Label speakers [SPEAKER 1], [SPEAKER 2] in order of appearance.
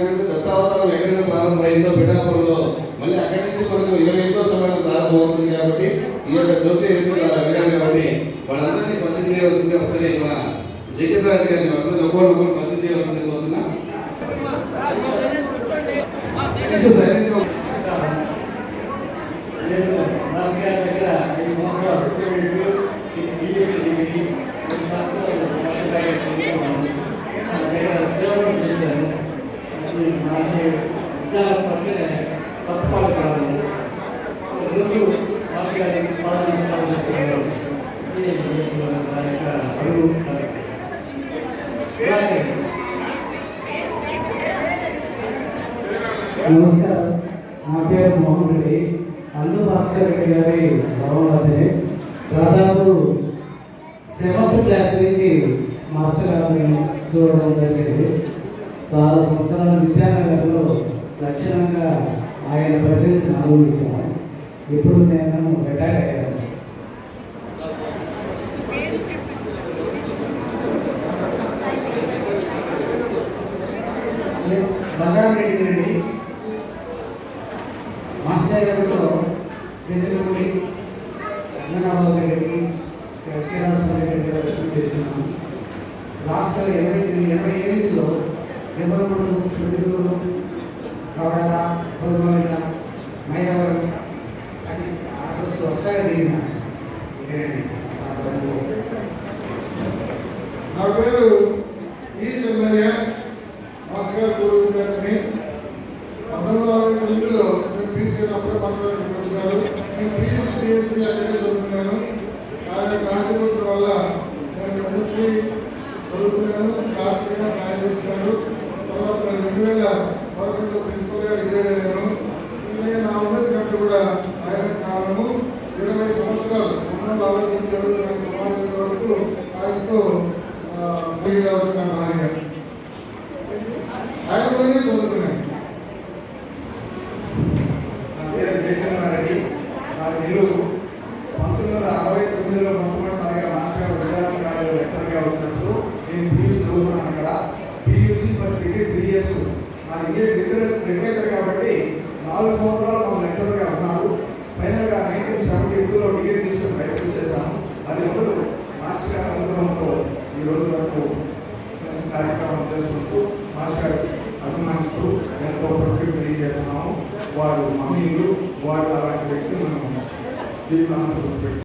[SPEAKER 1] ఏంటంటే దత్తావతారం ఎక్కడైతే ప్రారంభమైందో పిఠాపురంలో మళ్ళీ అక్కడి నుంచి మనకు ఇరవై ఎనిమిదో సంవత్సరం ప్రారంభమవుతుంది కాబట్టి ఈ యొక్క జ్యోతి విధానం కాబట్టి వాళ్ళందరినీ పరిచయం చేయవలసింది ఒకసారి మన జగన్ రెడ్డి గారిని వాళ్ళందరూ ఒక్కరు ఒక్కరు పరిచయం చేయవలసింది
[SPEAKER 2] నమస్కారం. నా పేరు మోహన్ రెడ్డి. అల్లు భాస్కర్ రెడ్డి గారి భవనవతిని దాదాపు సెవెంత్ క్లాస్ నుంచి మాస్టర్ గారిని చూడడం జరిగింది. చాలా సంవత్సరాల విద్యానగర్లో లక్షణంగా ఆయన ప్రజెన్స్ అనుభవించాను ఇప్పుడు నేను రిటైర్ అయ్యాను. బంగారం రెడ్డి మాస్టర్ గారితో చంద్రమూడి రంగనాథరావు రెడ్డి శ్రీరామస్వామి రెడ్డి గారు చేస్తున్నాను లాస్ట్ ఇరవై ఎనభై ఎనిమిదిలో నిబంధనలు ప్రతిరోజు కవడ సౌరమైన మైలవరం. అని ఆ రోజు ఒకసారి జరిగిన ఇక్కడండి
[SPEAKER 3] నా పేరు ఈ చెన్నయ్య మాస్టర్ గురు గారిని పంతొమ్మిది వందల అరవై ఎనిమిదిలో నేను పీసీ అప్పుడే మాస్టర్ వచ్చారు నేను పీఎస్సీ బిఎస్సీ అక్కడే చదువుకున్నాను ఆయన కాశీపత్రం వల్ల నేను ఎంఎస్సీ చదువుకున్నాను కార్తీగా సాయం చేశాను తర్వాత నేను రెండు వేల పదకొండులో ప్రిన్సిపల్గా నేను నా ఉన్నది కూడా ఆయన కారణము. ఇరవై సంవత్సరాలు ఉన్నత ఆలోచించాడు సమాజం వరకు ఆయనతో ఆయన ఆయన చదువుకున్నాను
[SPEAKER 4] వచ్చేసాను అది మొదలు మాస్టర్ గారి అనుగ్రహంతో ఈ రోజు వరకు మంచి కార్యక్రమం చేసుకుంటూ మాస్టర్ అభిమానిస్తూ ఎంతో ప్రకృతి తెలియజేస్తున్నాము. వారు మమ్మీలు వారు అలాంటి వ్యక్తులు మనం జీవితాంతం